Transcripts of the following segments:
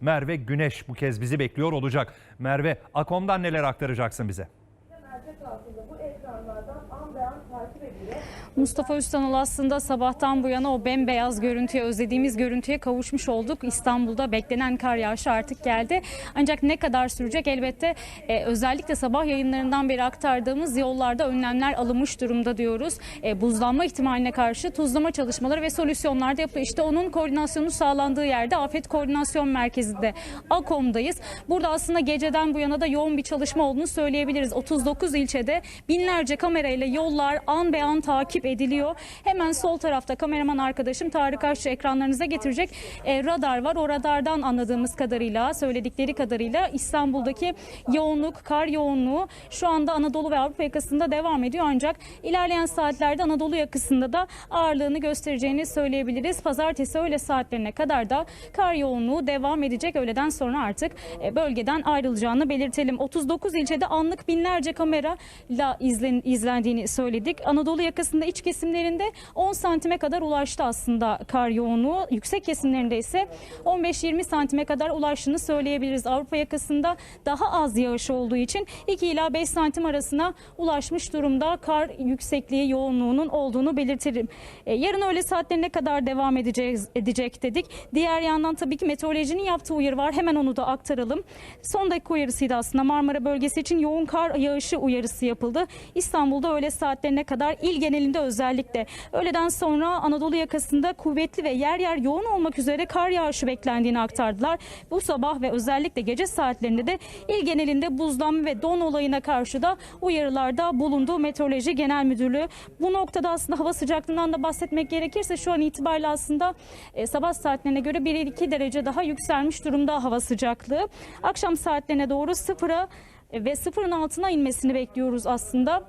Merve Güneş bu kez bizi bekliyor olacak. Merve, Akom'dan neler aktaracaksın bize? mercek altında bu ekranlardan an be an takip ediliyor. Mustafa Üstanıl aslında sabahtan bu yana o bembeyaz görüntüye, özlediğimiz görüntüye kavuşmuş olduk. İstanbul'da beklenen kar yağışı artık geldi. Ancak ne kadar sürecek elbette e, özellikle sabah yayınlarından beri aktardığımız yollarda önlemler alınmış durumda diyoruz. E, buzlanma ihtimaline karşı tuzlama çalışmaları ve solüsyonlar da yapılıyor. İşte onun koordinasyonu sağlandığı yerde Afet Koordinasyon Merkezi'nde AKOM'dayız. Burada aslında geceden bu yana da yoğun bir çalışma olduğunu söyleyebiliriz. 39 ilçede binlerce kamerayla yollar an be an takip ediliyor. Hemen sol tarafta kameraman arkadaşım Tarık Aşçı ekranlarınıza getirecek e, radar var. O radardan anladığımız kadarıyla, söyledikleri kadarıyla İstanbul'daki yoğunluk, kar yoğunluğu şu anda Anadolu ve Avrupa yakasında devam ediyor. Ancak ilerleyen saatlerde Anadolu yakasında da ağırlığını göstereceğini söyleyebiliriz. Pazartesi öğle saatlerine kadar da kar yoğunluğu devam edecek. Öğleden sonra artık e, bölgeden ayrılacağını belirtelim. 39 ilçede anlık binlerce kamerayla izlen, izlendiğini söyledik. Anadolu yakasında iç kesimlerinde 10 santime kadar ulaştı aslında kar yoğunluğu. Yüksek kesimlerinde ise 15-20 santime kadar ulaştığını söyleyebiliriz. Avrupa yakasında daha az yağış olduğu için 2 ila 5 santim arasına ulaşmış durumda kar yüksekliği yoğunluğunun olduğunu belirtirim. E, yarın öğle saatlerine kadar devam edeceğiz, edecek dedik. Diğer yandan tabii ki meteorolojinin yaptığı uyarı var. Hemen onu da aktaralım. Son dakika uyarısıydı aslında. Marmara bölgesi için yoğun kar yağışı uyarısı yapıldı. İstanbul'da öğle saatlerine kadar il genelinde özellikle öğleden sonra Anadolu yakasında kuvvetli ve yer yer yoğun olmak üzere kar yağışı beklendiğini aktardılar. Bu sabah ve özellikle gece saatlerinde de il genelinde buzlanma ve don olayına karşı da uyarılarda bulundu Meteoroloji Genel Müdürlüğü. Bu noktada aslında hava sıcaklığından da bahsetmek gerekirse şu an itibariyle aslında e, sabah saatlerine göre 1-2 derece daha yükselmiş durumda hava sıcaklığı. Akşam saatlerine doğru sıfıra e, ve sıfırın altına inmesini bekliyoruz aslında.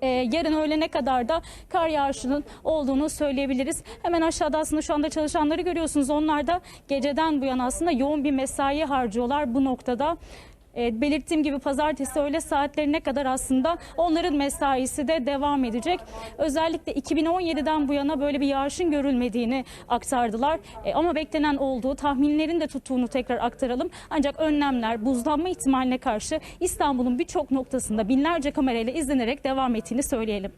Ee, yarın öğlene kadar da kar yağışının olduğunu söyleyebiliriz. Hemen aşağıda aslında şu anda çalışanları görüyorsunuz. Onlar da geceden bu yana aslında yoğun bir mesai harcıyorlar bu noktada. Ee, belirttiğim gibi pazartesi öğle saatlerine kadar aslında onların mesaisi de devam edecek. Özellikle 2017'den bu yana böyle bir yağışın görülmediğini aktardılar. Ee, ama beklenen olduğu, tahminlerin de tuttuğunu tekrar aktaralım. Ancak önlemler buzlanma ihtimaline karşı İstanbul'un birçok noktasında binlerce kamerayla izlenerek devam ettiğini söyleyelim.